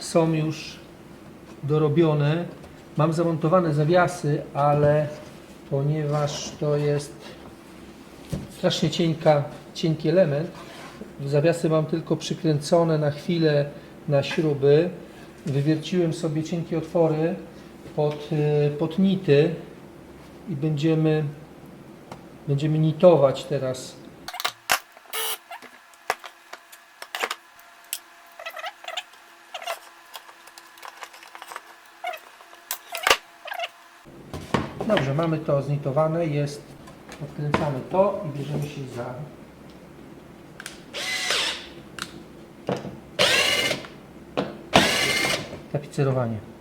są już dorobione. Mam zamontowane zawiasy, ale ponieważ to jest strasznie cienka, cienki element, zawiasy mam tylko przykręcone na chwilę na śruby. Wywierciłem sobie cienkie otwory pod, y, pod nity i będziemy, będziemy nitować teraz Dobrze, mamy to znitowane, jest, odkręcamy to i bierzemy się za tapicerowanie.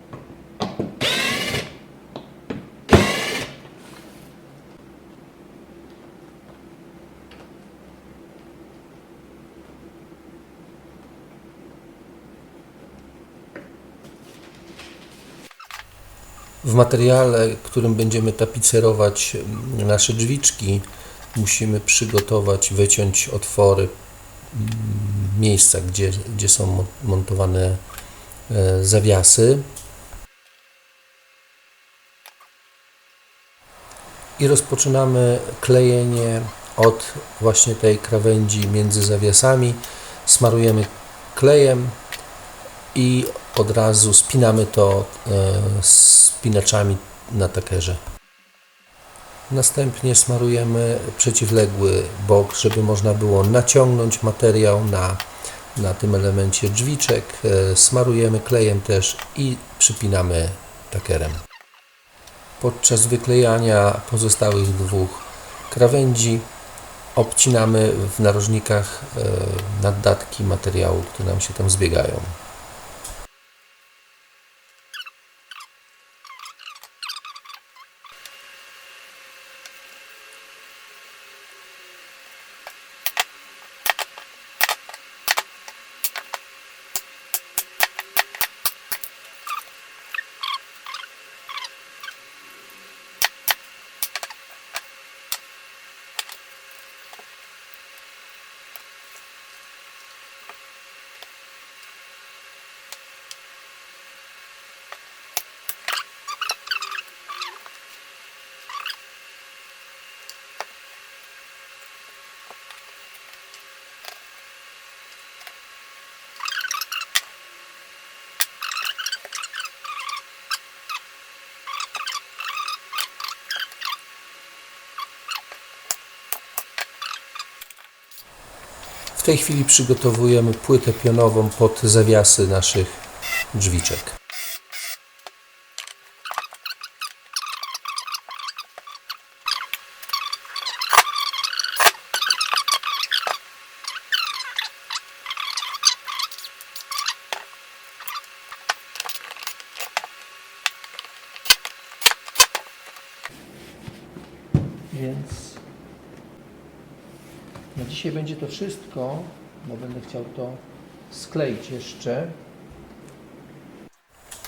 W materiale, którym będziemy tapicerować mm, nasze drzwiczki, musimy przygotować, wyciąć otwory, mm, miejsca, gdzie, gdzie są mon- montowane e, zawiasy. I rozpoczynamy klejenie od właśnie tej krawędzi między zawiasami. Smarujemy klejem i od razu spinamy to e, spinaczami na takerze. Następnie smarujemy przeciwległy bok, żeby można było naciągnąć materiał na, na tym elemencie drzwiczek. E, Smarujemy klejem też i przypinamy takerem. Podczas wyklejania pozostałych dwóch krawędzi obcinamy w narożnikach e, naddatki materiału, które nam się tam zbiegają. W tej chwili przygotowujemy płytę pionową pod zawiasy naszych drzwiczek. Więc na dzisiaj będzie to wszystko, bo będę chciał to skleić jeszcze.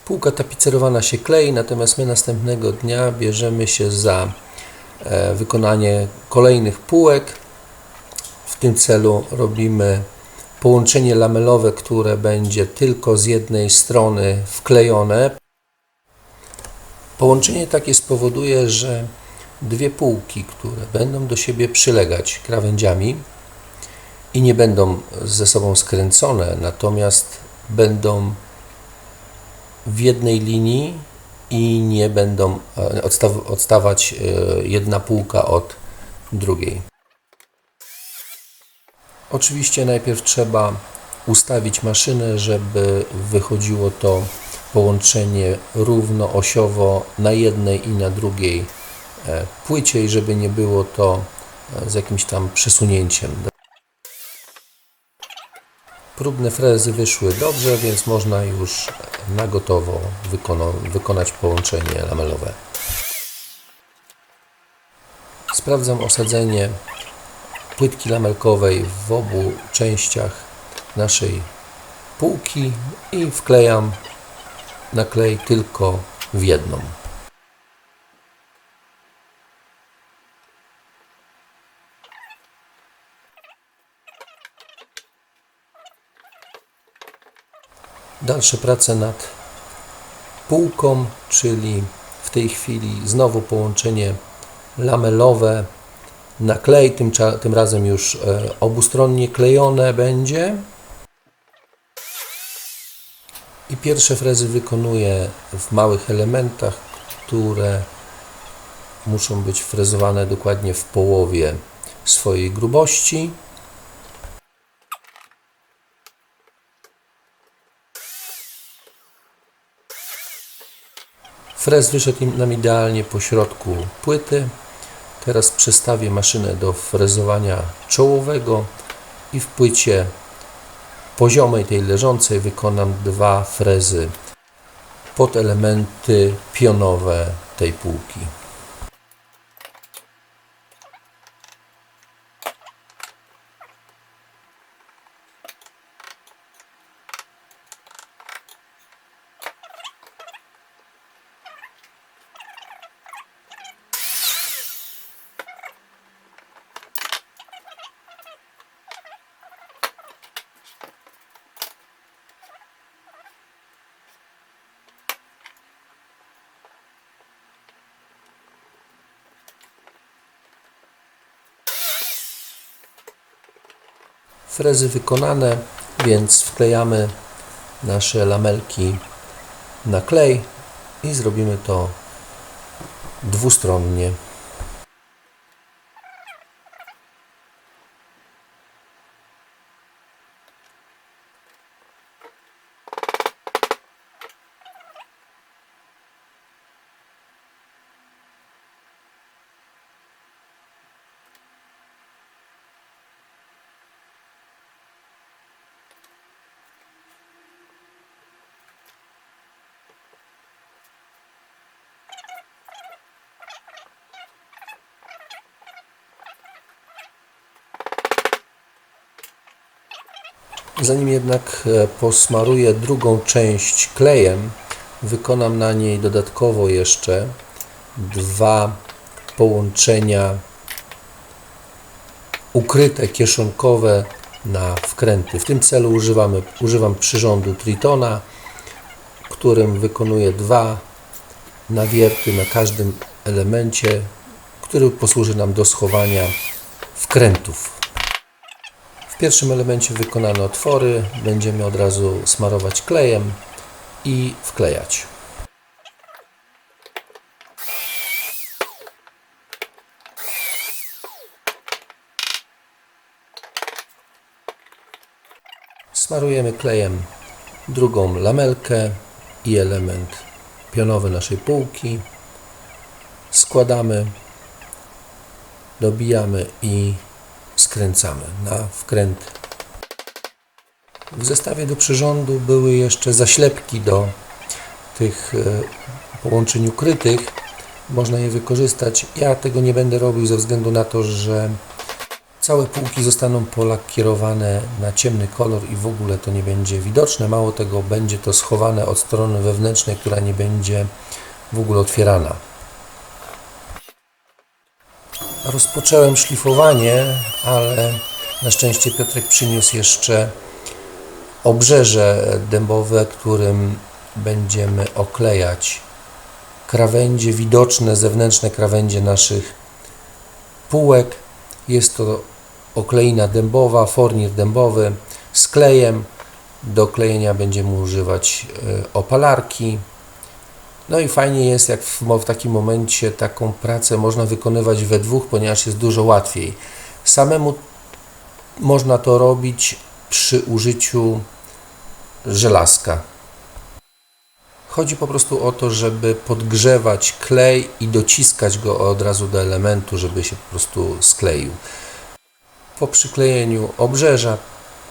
Półka tapicerowana się klei, natomiast my następnego dnia bierzemy się za e, wykonanie kolejnych półek. W tym celu robimy połączenie lamelowe, które będzie tylko z jednej strony wklejone. Połączenie takie spowoduje, że dwie półki, które będą do siebie przylegać krawędziami i nie będą ze sobą skręcone, natomiast będą w jednej linii i nie będą e, odstaw- odstawać e, jedna półka od drugiej. Oczywiście najpierw trzeba ustawić maszynę, żeby wychodziło to połączenie równo osiowo na jednej i na drugiej e, płycie i żeby nie było to e, z jakimś tam przesunięciem. Próbne frezy wyszły dobrze, więc można już na gotowo wykonać połączenie lamelowe. Sprawdzam osadzenie płytki lamelkowej w obu częściach naszej półki i wklejam naklej tylko w jedną. Dalsze prace nad półką, czyli w tej chwili znowu połączenie lamelowe na klej, tym, tym razem już e, obustronnie klejone będzie. I pierwsze frezy wykonuję w małych elementach, które muszą być frezowane dokładnie w połowie swojej grubości. Frez wyszedł nam idealnie po środku płyty. Teraz przestawię maszynę do frezowania czołowego i w płycie poziomej, tej leżącej, wykonam dwa frezy pod elementy pionowe tej półki. Frezy wykonane, więc wklejamy nasze lamelki na klej i zrobimy to dwustronnie. Zanim jednak e, posmaruję drugą część klejem, wykonam na niej dodatkowo jeszcze dwa połączenia ukryte, kieszonkowe na wkręty. W tym celu używamy, używam przyrządu Tritona, którym wykonuję dwa nawierty na każdym elemencie, który posłuży nam do schowania wkrętów. W pierwszym elemencie wykonane otwory będziemy od razu smarować klejem i wklejać. Smarujemy klejem drugą lamelkę i element pionowy naszej półki. Składamy, dobijamy i skręcamy na wkręt. W zestawie do przyrządu były jeszcze zaślepki do tych e, połączeń ukrytych. Można je wykorzystać. Ja tego nie będę robił ze względu na to, że całe półki zostaną polakierowane na ciemny kolor i w ogóle to nie będzie widoczne. Mało tego, będzie to schowane od strony wewnętrznej, która nie będzie w ogóle otwierana. Rozpocząłem szlifowanie, ale na szczęście Piotrek przyniósł jeszcze obrzeże dębowe, którym będziemy oklejać krawędzie, widoczne zewnętrzne krawędzie naszych półek. Jest to okleina dębowa, fornir dębowy z klejem. Do klejenia będziemy używać e, opalarki. No i fajnie jest, jak w, w takim momencie taką pracę można wykonywać we dwóch, ponieważ jest dużo łatwiej. Samemu można to robić przy użyciu żelazka. Chodzi po prostu o to, żeby podgrzewać klej i dociskać go od razu do elementu, żeby się po prostu skleił. Po przyklejeniu obrzeża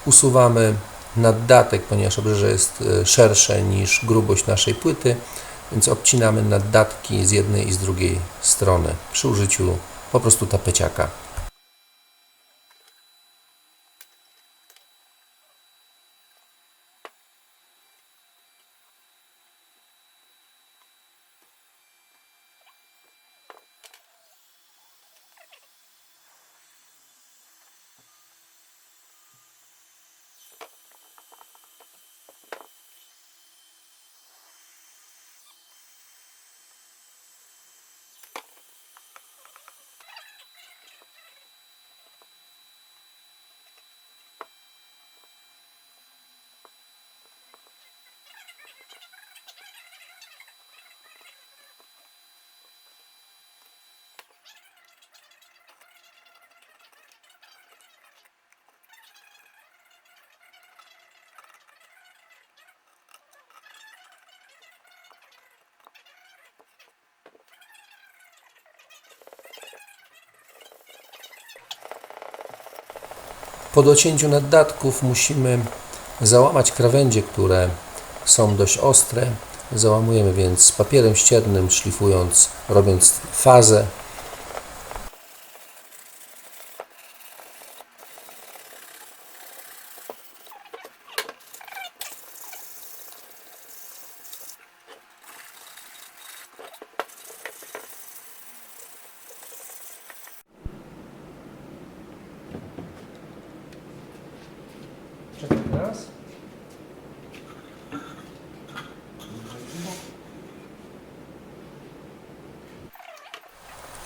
usuwamy naddatek, ponieważ obrzeże jest e, szersze niż grubość naszej płyty, więc obcinamy naddatki z jednej i z drugiej strony przy użyciu po prostu tapeciaka. Po docięciu naddatków musimy załamać krawędzie, które są dość ostre. Załamujemy więc papierem ściernym, szlifując, robiąc fazę.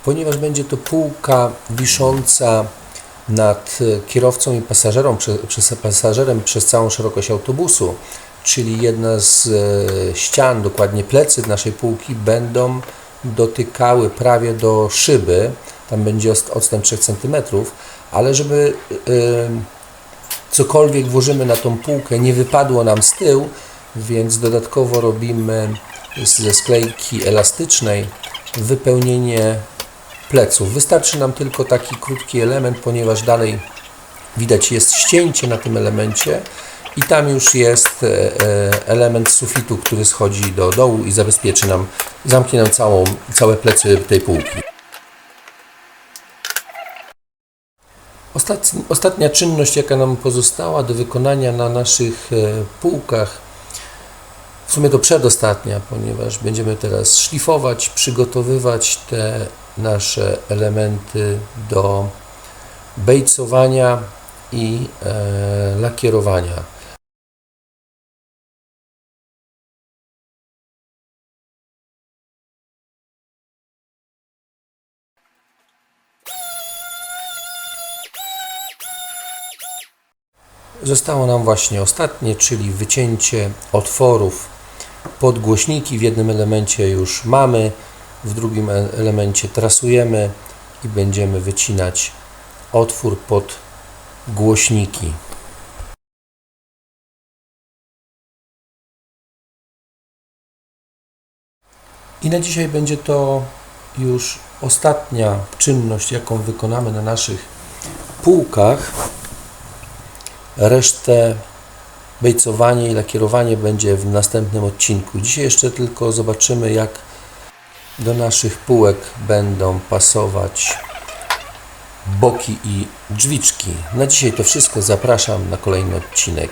Ponieważ będzie to półka wisząca nad kierowcą i przez, pasażerem przez całą szerokość autobusu, czyli jedna z e, ścian, dokładnie plecy naszej półki, będą dotykały prawie do szyby. Tam będzie odstęp 3 cm, ale żeby e, cokolwiek włożymy na tą półkę nie wypadło nam z tyłu, więc dodatkowo robimy ze sklejki elastycznej wypełnienie pleców. Wystarczy nam tylko taki krótki element, ponieważ dalej widać jest ścięcie na tym elemencie i tam już jest e, e, element sufitu, który schodzi do dołu i zabezpieczy nam, zamknie nam całą, całe plecy tej półki. Ostatni, ostatnia czynność, jaka nam pozostała do wykonania na naszych e, półkach, w sumie to przedostatnia, ponieważ będziemy teraz szlifować, przygotowywać te nasze elementy do bejcowania i e, lakierowania. Zostało nam właśnie ostatnie, czyli wycięcie otworów pod głośniki. W jednym elemencie już mamy, w drugim e- elemencie trasujemy i będziemy wycinać otwór pod głośniki. I na dzisiaj będzie to już ostatnia czynność, jaką wykonamy na naszych półkach. Resztę bejcowanie i lakierowanie będzie w następnym odcinku. Dzisiaj jeszcze tylko zobaczymy, jak do naszych półek będą pasować boki i drzwiczki. Na dzisiaj to wszystko. Zapraszam na kolejny odcinek.